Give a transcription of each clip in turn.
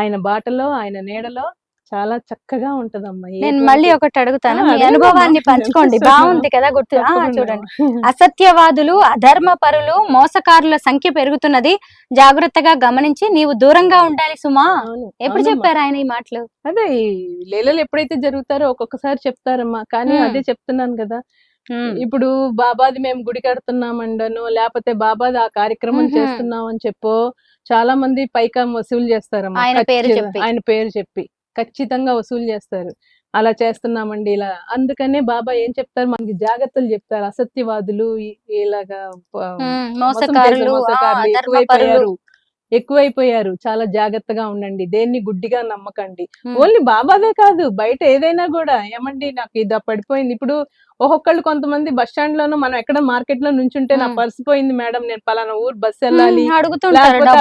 ఆయన బాటలో ఆయన నీడలో చాలా చక్కగా ఉంటదమ్మా నేను మళ్ళీ ఒకటి అడుగుతాను. మీ అనుభవాన్ని. పంచుకోండి. బాగుంది కదా గుర్తు. చూడండి. అసత్యవాదులు అధర్మ పరులు మోసకారుల సంఖ్య పెరుగుతున్నది. జాగ్రత్తగా గమనించి నీవు దూరంగా ఉండాలి సుమా. ఎప్పుడు. చెప్పారు ఆయన ఈ మాటలు? అదే ఈ లీలలు ఎప్పుడైతే జరుగుతారో ఒక్కొక్కసారి చెప్తారమ్మా. కానీ. అదే చెప్తున్నాను కదా. ఇప్పుడు బాబాది మేము గుడి కడుతున్నామండను లేకపోతే బాబాది ఆ కార్యక్రమం. చేస్తున్నాం అని చెప్పో చాలా మంది పైకం వసూలు చేస్తారమ్మా. ఆయన పేరు చెప్పి. ఆయన పేరు చెప్పి. ఖచ్చితంగా వసూలు చేస్తారు. అలా చేస్తున్నామండి ఇలా. అందుకనే బాబా ఏం చెప్తారు? మనకి జాగ్రత్తలు చెప్తారు. అసత్యవాదులు ఇలాగా మోసకారులు ఎక్కువైపోయారు. చాలా జాగ్రత్తగా ఉండండి. దేన్ని గుడ్డిగా నమ్మకండి. ఓన్లీ బాబాదే కాదు బయట ఏదైనా కూడా. ఏమండి నాకు ఇది పడిపోయింది. ఇప్పుడు ఒక్కొక్కళ్ళు కొంతమంది బస్ స్టాండ్ లోనూ మనం ఎక్కడ మార్కెట్లో నుంచుంటే నా. పర్స్ పోయింది మేడం నేను పలానా ఊరు బస్ వెళ్ళాలి.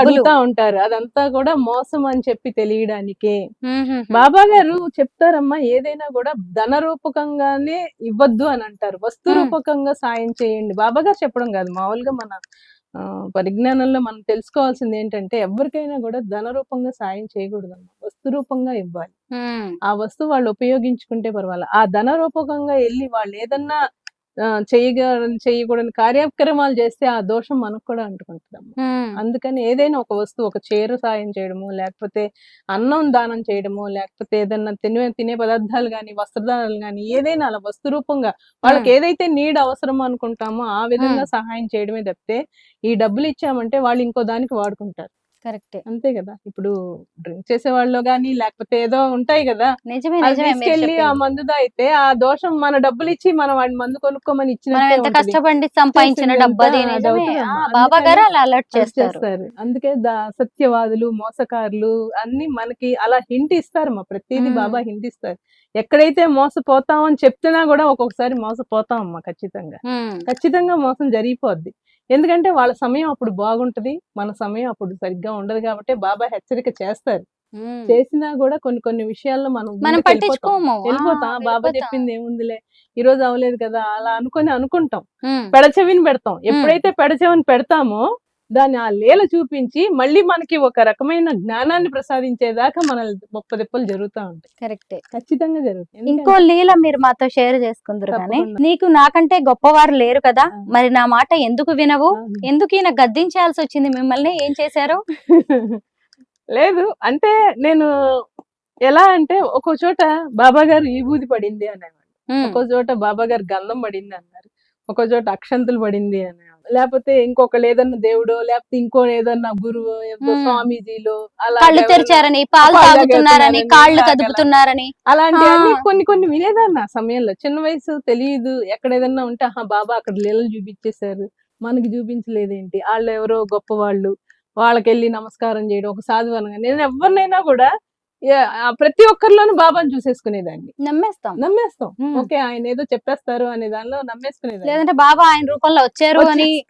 అడుగుతా ఉంటారు అదంతా కూడా మోసం అని చెప్పి తెలియడానికే. బాబా గారు చెప్తారమ్మా ఏదైనా కూడా ధన రూపకంగానే ఇవ్వద్దు అని అంటారు. వస్తు. రూపకంగా సాయం చేయండి. బాబా గారు చెప్పడం కాదు మామూలుగా మన పరిజ్ఞానంలో మనం తెలుసుకోవాల్సింది ఏంటంటే ఎవరికైనా కూడా ధన రూపంగా సాయం చేయకూడదమ్మా. వస్తు రూపంగా ఇవ్వాలి. ఆ వస్తువు వాళ్ళు ఉపయోగించుకుంటే పర్వాలేదు ఆ ధన రూపకంగా వెళ్ళి వాళ్ళు ఏదన్నా చేయగ చేయకూడని కార్యక్రమాలు చేస్తే ఆ దోషం మనకు కూడా అంటుకుంటుందమ్మా. అందుకని ఏదైనా ఒక వస్తువు ఒక చీర సాయం చేయడము లేకపోతే అన్నం దానం చేయడము లేకపోతే ఏదన్నా తినే తినే పదార్థాలు కానీ వస్త్రదానాలు కానీ ఏదైనా అలా వస్తు రూపంగా వాళ్ళకి ఏదైతే నీడ్ అవసరం అనుకుంటామో ఆ విధంగా సహాయం చేయడమే తప్పితే ఈ డబ్బులు ఇచ్చామంటే వాళ్ళు ఇంకో దానికి వాడుకుంటారు. కరెక్టే. అంతే కదా. ఇప్పుడు డ్రింక్ చేసే వాళ్ళు కానీ లేకపోతే ఏదో ఉంటాయి కదా. నిజమే అది నిజమే మీరు తీసుకెళ్ళి ఆ చెప్పింది. మందు అయితే ఆ దోషం మన డబ్బులు ఇచ్చి మనం వాడి మందు కొనుక్కోమని మనం ఇచ్చినట్టే ఎంత ఉంటది. కష్టపడి సంపాదించిన చేసిందంతా డబ్బు అది అది నిజమే. అవుతుందమ్మా. ఆ, బాబా గారు అలా అలర్ట్ చేస్తారు. చేస్తారు. అందుకే దా సత్యవాదులు మోసకారులు అన్ని మనకి అలా హింట్ ఇస్తారు మా ప్రతిదీ మ్మ్. బాబా హింట్ ఇస్తారు. ఎక్కడైతే మోసపోతాం అని చెప్తున్నా కూడా ఒక్కొక్కసారి మోసపోతాం అమ్మా ఖచ్చితంగా. ఉమ్, ఖచ్చితంగా మోసం జరిగిపోద్ది. ఎందుకంటే వాళ్ళ సమయం అప్పుడు బాగుంటది మన సమయం అప్పుడు సరిగ్గా ఉండదు కాబట్టి బాబా హెచ్చరిక చేస్తారు. చేసినా కూడా కొన్ని కొన్ని విషయాల్లో మనం వెళ్ళిపోతాం. పట్టించుకోము. ఆ, వెళ్ళిపోతాం. బాబా. చెప్పింది ఏముందిలే ఈ రోజు అవ్వలేదు కదా అలా అనుకొని అనుకుంటాం. పెడచెవిని పెడతాం. ఎప్పుడైతే పెడచెవిని పెడతామో దాన్ని ఆ లీల చూపించి మళ్ళీ మనకి ఒక రకమైన జ్ఞానాన్ని ప్రసాదించేదాకా మన ముప్ప దెప్పలు జరుగుతూ ఉంటాయి. కరెక్టే. ఖచ్చితంగా జరుగుతాయి. ఇంకో లీల మీరు మాతో షేర్ చేసుకుందరు కానీ. నీకు నాకంటే గొప్పవారు లేరు కదా. మరి నా మాట ఎందుకు వినవు. ఎందుకు ఈయన గద్దించాల్సి వచ్చింది? మిమ్మల్ని ఏం చేశారు? లేదు అంటే నేను ఎలా అంటే ఒక చోట బాబా గారు విభూది పడింది అనేవాడు ఉమ్, ఒక చోట బాబా గారు గంధం పడింది అన్నారు. ఒక చోట అక్షంతలు పడింది అనేవాడు లేకపోతే ఇంకొకళ్ళు ఏదన్నా దేవుడో లేకపోతే ఇంకో ఏదన్నా గురువు. స్వామీజీలో అలా కళ్ళు తెరిచారని పాలు తాగుతున్నారని కాళ్ళు. కదుపుతున్నారని అలాంటివన్నీ ఆ. కొన్ని కొన్ని వినేదాన్ని ఆ సమయంలో చిన్న వయసు తెలియదు ఎక్కడ ఏదన్నా ఉంటే ఆహా బాబా అక్కడ లీలలు చూపించేశారు మనకి చూపించలేదేంటి వాళ్ళు ఎవరో గొప్ప వాళ్ళు వాళ్ళకి వెళ్ళి నమస్కారం చేయడం ఒక సాధువనంగా నేను ఎవరినైనా కూడా ప్రతి ఒక్కరిలోనూ బాబాని చూసేసుకునేదాన్ని. నమ్మేస్తాం. నమ్మేస్తాం. ఓకే ఆయన ఏదో చెప్పేస్తారు అనే దానిలో నమ్మేసుకునేదాన్ని. లేదంటే బాబా ఆయన రూపంలో వచ్చారు అని.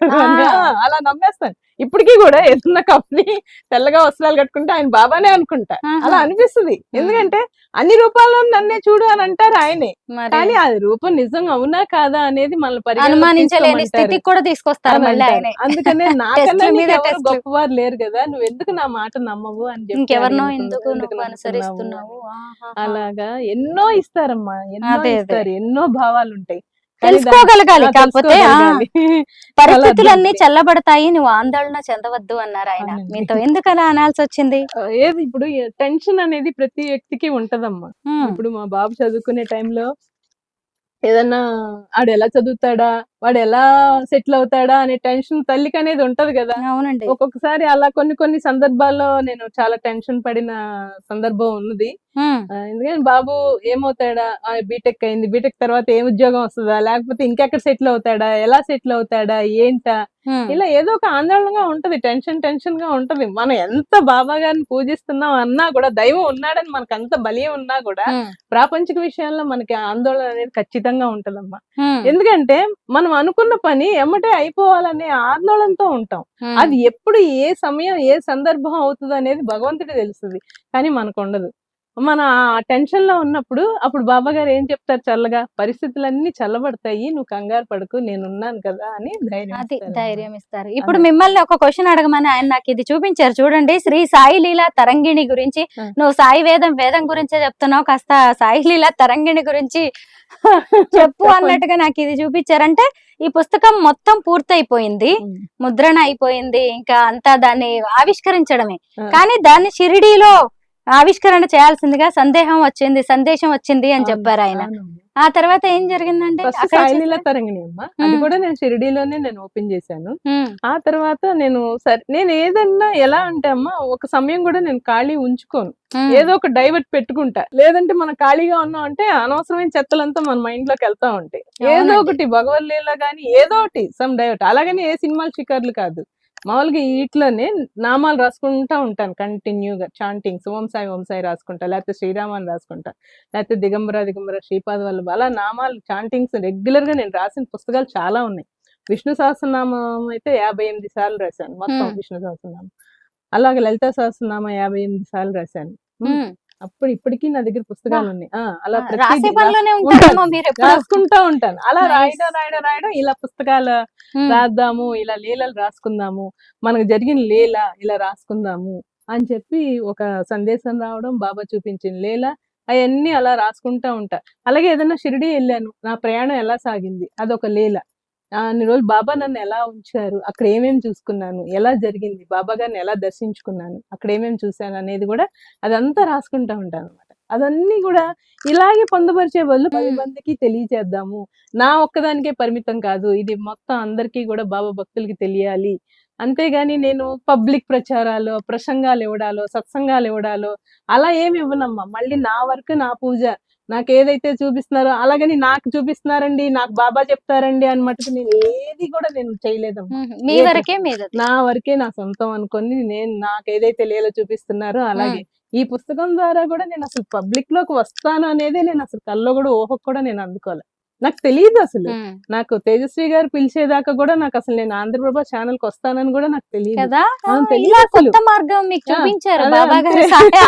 అలా నమ్మేస్తాను. ఇప్పటికీ కూడా ఏదన్నా కప్ని తెల్లగా వస్త్రాలు కట్టుకుంటే ఆయన బాబానే అనుకుంటా. అలా అనిపిస్తుంది. ఎందుకంటే అన్ని రూపాల్లో నన్నే చూడు అని అంటారు ఆయనే. కానీ అది రూపం నిజం అవునా కాదా అనేది మన అనుమానించలేని స్థితికి కూడా తీసుకొస్తారు మళ్ళీ అందుకనే నాకన్నా. గొప్పవారు లేరు కదా. నువ్వు ఎందుకు నా మాట నమ్మవు అని ఇంకెవరినో. ఎందుకు అనుసరిస్తున్నావు. అలాగా. ఎన్నో ఇస్తారమ్మా. ఎన్నో. ఇస్తారు. ఎన్నో భావాలు ఉంటాయి తెలుసుకోగలగాలి. కాకపోతే. పరిస్థితులన్నీ చల్లబడతాయి. నువ్వు ఆందోళన చెందవద్దు అన్నారు ఆయన. మీతో ఎందుకు అలా అనాల్సి వచ్చింది? ఏది ఇప్పుడు టెన్షన్ అనేది ప్రతి వ్యక్తికి ఉంటదమ్మా. ఇప్పుడు మా బాబు చదువుకునే టైంలో ఏదన్నా ఆడు ఎలా చదువుతాడా వాడు ఎలా సెటిల్ అవుతాడా అనే టెన్షన్ తల్లికి అనేది ఉంటది కదా. అవునండి. ఒక్కొక్కసారి అలా కొన్ని కొన్ని సందర్భాల్లో నేను చాలా టెన్షన్ పడిన సందర్భం ఉన్నది. ఎందుకంటే బాబు ఏమవుతాడా? బీటెక్ అయింది. బీటెక్ తర్వాత ఏం ఉద్యోగం వస్తుందా? లేకపోతే ఇంకెక్కడ సెటిల్ అవుతాడా? ఎలా సెటిల్ అవుతాడా? ఏంటా? ఇలా ఏదో ఒక ఆందోళనగా ఉంటది టెన్షన్ టెన్షన్గా ఉంటది. మనం ఎంత బాబా గారిని పూజిస్తున్నాం అన్నా కూడా దైవం ఉన్నాడని మనకు అంత బలియం ఉన్నా కూడా ప్రాపంచిక విషయాల్లో మనకి ఆందోళన అనేది ఖచ్చితంగా ఉంటదమ్మా. ఎందుకంటే మనం అనుకున్న పని ఎమ్మటే అయిపోవాలనే ఆందోళనతో ఉంటాం. అది ఎప్పుడు ఏ సమయం ఏ సందర్భం అవుతుంది అనేది భగవంతుడి తెలుస్తుంది. కానీ మనకు ఉండదు. మన ఆ టెన్షన్లో ఉన్నప్పుడు అప్పుడు బాబా గారు ఏం చెప్తారు చల్లగా పరిస్థితులన్నీ చల్లబడతాయి నువ్వు కంగారు పడకు నేను ఉన్నాను కదా అని ధైర్యం అది. ధైర్యం ఇస్తారు ఇప్పుడు. మిమ్మల్ని ఒక క్వశ్చన్ అడగమని ఆయన నాకు ఇది చూపించారు చూడండి శ్రీ సాయి లీల తరంగిణి గురించి. నువ్వు సాయి వేదం వేదం గురించే చెప్తున్నావు కాస్త సాయి లీల తరంగిణి గురించి చెప్పు అన్నట్టుగా నాకు ఇది చూపించారంటే ఈ పుస్తకం మొత్తం పూర్తయిపోయింది. ముద్రణ అయిపోయింది ఇంకా అంతా దాన్ని ఆవిష్కరించడమే. కానీ దాన్ని షిరిడీలో ఆవిష్కరణ చేయాల్సిందిగా సందేహం వచ్చింది సందేశం వచ్చింది అని చెప్పారు ఆయన. ఆ తర్వాత ఏం జరిగిందంటే సాయిలీల తరంగిణి అమ్మ అది. కూడా నేను షిరిడీలోనే నేను ఓపెన్ చేశాను. ఆ తర్వాత నేను సరే నేను ఏదన్నా ఎలా అంటే అమ్మా ఒక సమయం కూడా నేను ఖాళీ ఉంచుకోను. ఏదో ఒక డైవర్ట్ పెట్టుకుంటా. లేదంటే మనం ఖాళీగా ఉన్నాం అంటే అనవసరమైన చెత్తలంతా మన మైండ్లోకి వెళ్తా ఉంటాయి. ఏదో. ఒకటి భగవద్లీల గాని ఏదో ఒకటి సమ్ డైవర్ట్. అలాగని ఏ సినిమాలు షికార్లు కాదు. మామూలుగా వీటిలోనే నామాలు రాసుకుంటా ఉంటాను కంటిన్యూగా. చాంటింగ్స్ ఓం సాయి ఓం సాయి రాసుకుంటా లేకపోతే శ్రీరామాన్ని రాసుకుంటా లేకపోతే దిగంబర దిగంబర శ్రీపాద వల్లభ అలా నామాలు చాంటింగ్స్ రెగ్యులర్గా నేను రాసిన పుస్తకాలు చాలా ఉన్నాయి. విష్ణు సహస్రనామం అయితే యాభై ఎనిమిది సార్లు రాశాను మొత్తం. విష్ణు సహస్రనామం. అలాగే లలిత సహస్రనామం యాభై ఎనిమిది సార్లు రాశాను. అప్పుడు ఇప్పటికీ నా దగ్గర పుస్తకాలు ఉన్నాయి. ఆ, అలా రాసుకుంటా ఉంటాను. అలా. రాయడం రాయడం రాయడం ఇలా పుస్తకాలు రాద్దాము ఇలా లీలలు రాసుకుందాము మనకు జరిగిన లీల ఇలా రాసుకుందాము అని చెప్పి ఒక సందేశం రావడం బాబా చూపించిన లీల అవన్నీ అలా రాసుకుంటా ఉంటా. అలాగే ఏదైనా షిరిడి వెళ్ళాను. నా ప్రయాణం ఎలా సాగింది? అదొక లీల. అన్ని రోజులు బాబా నన్ను ఎలా ఉంచారు అక్కడ ఏమేమి చూసుకున్నాను ఎలా జరిగింది బాబా గారిని ఎలా దర్శించుకున్నాను అక్కడ ఏమేమి చూశాను అనేది కూడా అదంతా రాసుకుంటా ఉంటాను అనమాట అదన్నీ కూడా ఇలాగే పొందుపరిచే బదులు పది. మందికి తెలియజేద్దాము. నా ఒక్కదానికే పరిమితం కాదు ఇది మొత్తం అందరికీ కూడా బాబా భక్తులకి తెలియాలి. అంతేగాని నేను పబ్లిక్ ప్రచారాలు ప్రసంగాలు ఇవ్వడాలో సత్సంగాలు ఇవ్వడాలో అలా ఏమి ఇవ్వనమ్మా. మళ్ళీ నా వరకు నా పూజ నాకు ఏదైతే చూపిస్తున్నారో అలాగని నాకు చూపిస్తున్నారండి నాకు బాబా చెప్తారండి అని మటుకు నేను ఏది కూడా నేను చేయలేదమ్మా ఉమ్, మీ వరకే నా వరకే నా సొంతం అనుకొని నేను నాకు ఏదైతే లేలో చూపిస్తున్నారో అలాగే. ఈ పుస్తకం ద్వారా కూడా నేను అసలు పబ్లిక్లోకి వస్తాను అనేది నేను అసలు కల్లో కూడా ఊహకు కూడా నేను అందుకోలే. నాకు తెలియదు అసలు. నాకు తేజస్వి గారు పిలిచేదాకా కూడా నాకు అసలు నేను ఆంధ్రప్రభ ఛానల్కి వస్తానని కూడా నాకు తెలియదు కదా. కొత్త మార్గం మీకు చూపించారు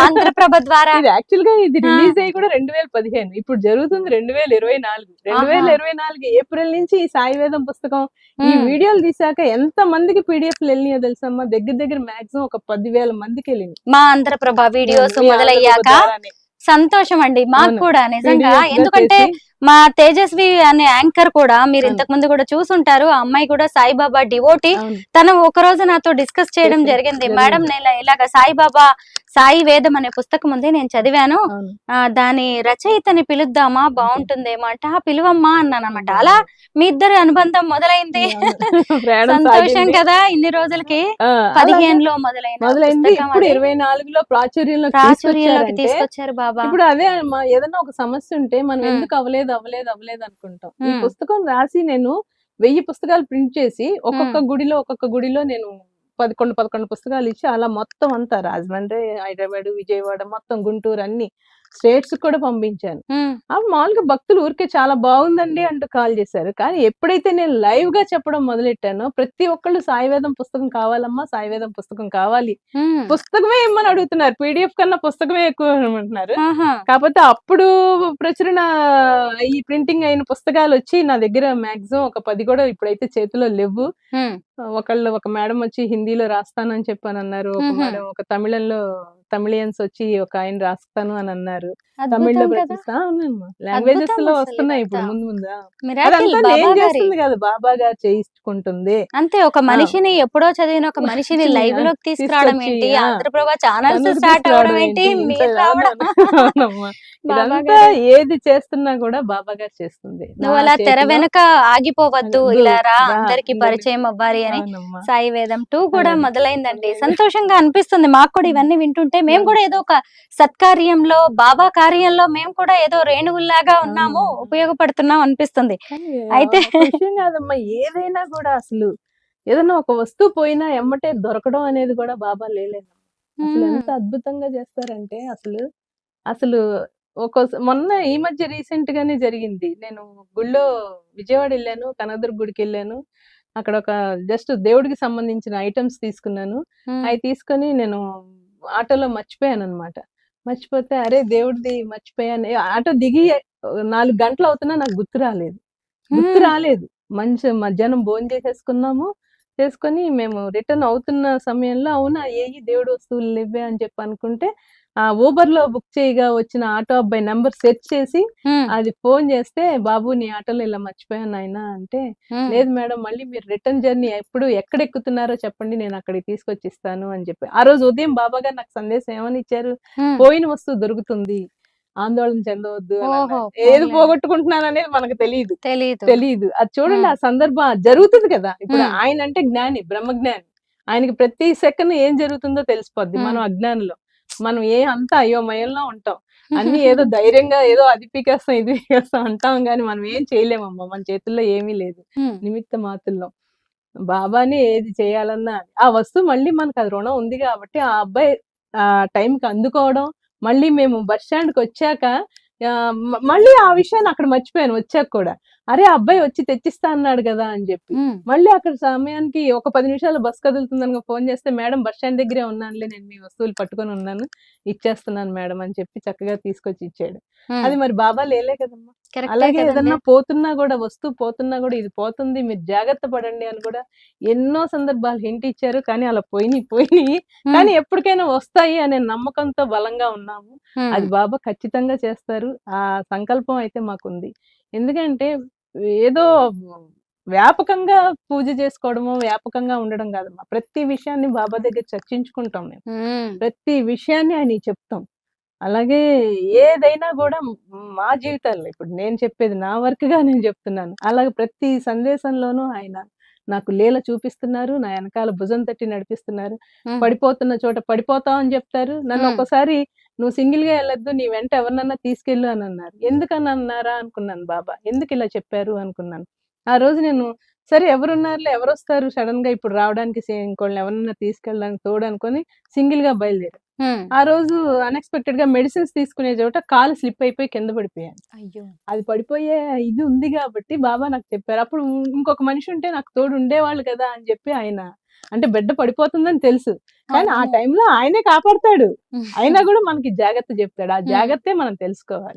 ఆంధ్రప్రభ ద్వారా. ఇది యాక్చువల్గా ఇది. రిలీజ్ అయ్యి కూడా రెండు వేల పదిహేను. ఇప్పుడు జరుగుతుంది రెండు వేల ఇరవై నాలుగు. రెండు వేల. ఇరవై నాలుగు ఏప్రిల్ నుంచి ఈ సాయి వేదం పుస్తకం ఈ వీడియోలు తీసాక ఎంత మందికి పీడిఎఫ్ వెళ్ళినాయో తెలుసమ్మా దగ్గర దగ్గర మాక్సిమం ఒక పదివేల మందికి వెళ్ళినాయి. మా ఆంధ్రప్రభ వీడియోస్ మొదలయ్యాక. సంతోషం అండి మాకు. కూడా నిజంగా. ఎందుకంటే మా తేజస్వి అనే యాంకర్ కూడా మీరు. ఇంతకు ముందు కూడా చూసుంటారు. ఆ అమ్మాయి కూడా సాయిబాబా డివోటి. తను ఒక రోజు నాతో డిస్కస్ చేయడం జరిగింది. మేడం నేను ఇలా- ఇలాగ సాయిబాబా సాయి వేదం అనే పుస్తకం ఉంది నేను చదివాను. దాని రచయితని పిలుద్దామా? బాగుంటుందేమో అంటే. ఆ పిలువమ్మా అన్నాను అనమాట అలా మీ ఇద్దరి అనుబంధం మొదలైంది. సంతోషం. కదా ఇన్ని రోజులకి. పదిహేనులో మొదలైంది. ఇరవై నాలుగులో ప్రాచుర్యంలోకి ప్రాచుర్యంలోకి తీసుకొచ్చారు బాబా. ఇప్పుడు అదే ఏదైనా ఒక సమస్య ఉంటే మనం. ఎందుకు అవ్వలేదు అవ్వలేదు అవ్వలేదు అనుకుంటాం ఈ. పుస్తకం రాసి నేను వెయ్యి పుస్తకాలు ప్రింట్ చేసి ఒక్కొక్క గుడిలో ఒక్కొక్క గుడిలో నేను పదకొండు పదకొండు పుస్తకాలు ఇచ్చి అలా మొత్తం అంతా రాజమండ్రి హైదరాబాద్ విజయవాడ మొత్తం గుంటూరు అన్ని స్టేట్స్ కూడా పంపించాను. మామూలుగా భక్తులు ఊరికే చాలా బాగుందండి అంటూ కాల్ చేశారు. కానీ ఎప్పుడైతే నేను లైవ్గా చెప్పడం మొదలెట్టానో ప్రతి ఒక్కళ్ళు సాయివేదం పుస్తకం కావాలమ్మా సాయివేదం పుస్తకం కావాలి. పుస్తకమే ఇమ్మని అడుగుతున్నారు. పీడిఎఫ్ కన్నా పుస్తకమే ఎక్కువ అంటున్నారు కాకపోతే అప్పుడు ప్రచురణ ఈ ప్రింటింగ్ అయిన పుస్తకాలు వచ్చి నా దగ్గర మాక్సిమం ఒక పది కూడా ఇప్పుడైతే చేతిలో లేవు. ఒకళ్ళు ఒక మేడం వచ్చి హిందీలో రాస్తానని చెప్పని అన్నారు ఒక. మేడం ఒక తమిళంలో తమిళియన్స్ వచ్చి ఒక ఆయన రాస్తాను అని అన్నారు. తమిళ్ళో లాంగ్వేజెస్లో వస్తున్నాయి ఇప్పుడు. ముందు ముందు. గారి చేస్తుంది కదా బాబా గారు చేయించుకుంటుంది. అంతే ఒక మనిషిని ఎప్పుడో చదివిన ఒక మనిషిని లైవ్లోకి తీసుకురావడం ఏంటి. ఆంధ్రప్రభ ఛానల్స్ స్టార్ట్ అవడం ఏంటి? ఇదంతా ఏది చేస్తున్నా కూడా బాబా గారు చేస్తుంది నువ్వు అలా తెర వెనక ఆగిపోవద్దు వద్దు, ఇలా రా అందరికి పరిచయం అవ్వాలి అని. సాయి వేదం టూ కూడా. మొదలైందండి మొదలైంది. సంతోషంగా అనిపిస్తుంది మాకు కూడా ఇవన్నీ వింటుంటే మేము కూడా ఏదో ఒక సత్కార్యంలో బాబా కార్యంలో మేము కూడా ఏదో రేణువుల్లాగా ఉన్నాము. ఉపయోగపడుతున్నాం అనిపిస్తుంది అయితే- కాదమ్మా ఏదైనా కూడా అసలు ఏదైనా ఒక వస్తువు పోయినా ఎమ్మటే దొరకడం అనేది కూడా బాబా లేలేదు అసలు ఎంత అద్భుతంగా చేస్తారంటే అసలు అసలు ఒక మొన్న ఈ మధ్య రీసెంట్ గానే జరిగింది. నేను గుళ్ళో విజయవాడ వెళ్ళాను కనకదుర్గ గుడికి వెళ్ళాను. అక్కడ ఒక జస్ట్ దేవుడికి సంబంధించిన ఐటమ్స్ తీసుకున్నాను. అవి తీసుకొని నేను ఆటోలో మర్చిపోయాను అనమాట మర్చిపోతే అరే దేవుడిది మర్చిపోయాను. ఏ, ఆటో దిగి నాలుగు గంటలు అవుతున్నా నాకు గుర్తు రాలేదు. గుర్తు. రాలేదు. మంచి మధ్యాహ్నం భోజనం చేసేసుకున్నాము. చేసుకొని మేము రిటర్న్ అవుతున్న సమయంలో అవునా ఏయి దేవుడు వస్తువులు లేవే అని చెప్పి అనుకుంటే ఆ ఊబర్లో బుక్ చేయగా వచ్చిన ఆటో అబ్బాయి నెంబర్ సెర్చ్ చేసి. అది ఫోన్ చేస్తే బాబు నీ ఆటోలో ఇలా మర్చిపోయాను ఆయన అంటే. లేదు మేడం మళ్ళీ మీరు రిటర్న్ జర్నీ ఎప్పుడు ఎక్కడ ఎక్కుతున్నారో చెప్పండి నేను అక్కడికి తీసుకొచ్చి ఇస్తాను అని చెప్పి ఆ రోజు ఉదయం బాబా గారు నాకు సందేశం ఏమని ఇచ్చారు. పోయిన వస్తువు దొరుకుతుంది ఆందోళన చెందవద్దు. ఏది. పోగొట్టుకుంటున్నాను అనేది మనకు తెలియదు తెలీదు తెలియదు అది చూడండి. ఆ సందర్భం జరుగుతుంది కదా ఇప్పుడు. ఆయన అంటే జ్ఞాని బ్రహ్మజ్ఞాని ఆయనకి ప్రతి సెకండ్ ఏం జరుగుతుందో తెలిసిపోద్ది. మనం అజ్ఞానంలో మనం ఏ అంతా అయోమయంలో ఉంటాం. అన్ని ఏదో ధైర్యంగా ఏదో అది పీకేస్తాం ఇది పీకేస్తాం అంటాం కానీ మనం ఏం చేయలేమమ్మా. మన చేతుల్లో ఏమీ లేదు. నిమిత్త మాతుల్లో బాబాని ఏది చేయాలన్నా ఆ వస్తువు మళ్ళీ మనకు అది రుణం ఉంది కాబట్టి ఆ అబ్బాయి ఆ టైంకి అందుకోవడం మళ్ళీ మేము బస్ స్టాండ్కి వచ్చాక మళ్ళీ ఆ విషయాన్ని అక్కడ మర్చిపోయాను వచ్చాక కూడా. అరే అబ్బాయి వచ్చి తెచ్చిస్తా అన్నాడు కదా అని చెప్పి. మళ్ళీ అక్కడ సమయానికి ఒక పది నిమిషాలు బస్ కదులుతుందని ఫోన్ చేస్తే మేడం బస్ స్టాండ్ దగ్గరే ఉన్నానులే నేను మీ వస్తువులు పట్టుకొని ఉన్నాను ఇచ్చేస్తున్నాను మేడం అని చెప్పి చక్కగా తీసుకొచ్చి ఇచ్చాడు. అది మరి బాబా లేలే కదమ్మా అలాగే. ఏదన్నా పోతున్నా కూడా వస్తువు పోతున్నా కూడా ఇది పోతుంది మీరు జాగ్రత్త పడండి అని కూడా ఎన్నో సందర్భాలు హింట్ ఇచ్చారు కానీ అలా పోయినాయి పోయినాయి. కానీ ఎప్పటికైనా వస్తాయి అనే నమ్మకంతో బలంగా ఉన్నాము. అది బాబా ఖచ్చితంగా చేస్తారు ఆ సంకల్పం అయితే మాకుంది ఎందుకంటే ఏదో వ్యాపకంగా పూజ చేసుకోవడము వ్యాపకంగా ఉండడం కాదమ్మా ప్రతి విషయాన్ని బాబా దగ్గర చర్చించుకుంటాం మేము. ప్రతి విషయాన్ని ఆయన చెప్తాం అలాగే ఏదైనా కూడా మా జీవితాల్లో ఇప్పుడు నేను చెప్పేది నా వర్క్గా నేను చెప్తున్నాను అలాగే ప్రతి సందేశంలోనూ ఆయన నాకు లీల చూపిస్తున్నారు నా వెనకాల భుజం తట్టి నడిపిస్తున్నారు. పడిపోతున్న చోట పడిపోతావు అని చెప్తారు నన్ను. ఒకసారి నువ్వు సింగిల్గా వెళ్ళొద్దు నీ వెంట ఎవరినన్నా తీసుకెళ్ళు అని అన్నారు. ఎందుకని అన్నారా అనుకున్నాను బాబా. ఎందుకు ఇలా చెప్పారు అనుకున్నాను. ఆ రోజు నేను సరే ఎవరున్నారులే ఎవరు వస్తారు సడన్గా ఇప్పుడు రావడానికి ఇంకోళ్ళని ఎవరన్నా తీసుకెళ్ళడానికి తోడు అనుకొని సింగిల్గా బయలుదేరాను మ్మ్. ఆ రోజు అన్ఎక్స్పెక్టెడ్గా మెడిసిన్స్ తీసుకునే చోట కాలు స్లిప్ అయిపోయి కింద పడిపోయాను. అయ్యో! అది పడిపోయే ఇది ఉంది కాబట్టి బాబా నాకు చెప్పారు. అప్పుడు ఇంకొక మనిషి ఉంటే నాకు తోడు ఉండేవాళ్ళు కదా అని చెప్పి ఆయన అంటే బిడ్డ పడిపోతుందని తెలుసు. కానీ ఆ. టైంలో ఆయనే కాపాడతాడు. అయినా కూడా మనకి జాగ్రత్త చెప్తాడు. ఆ. జాగ్రత్తే మనం తెలుసుకోవాలి.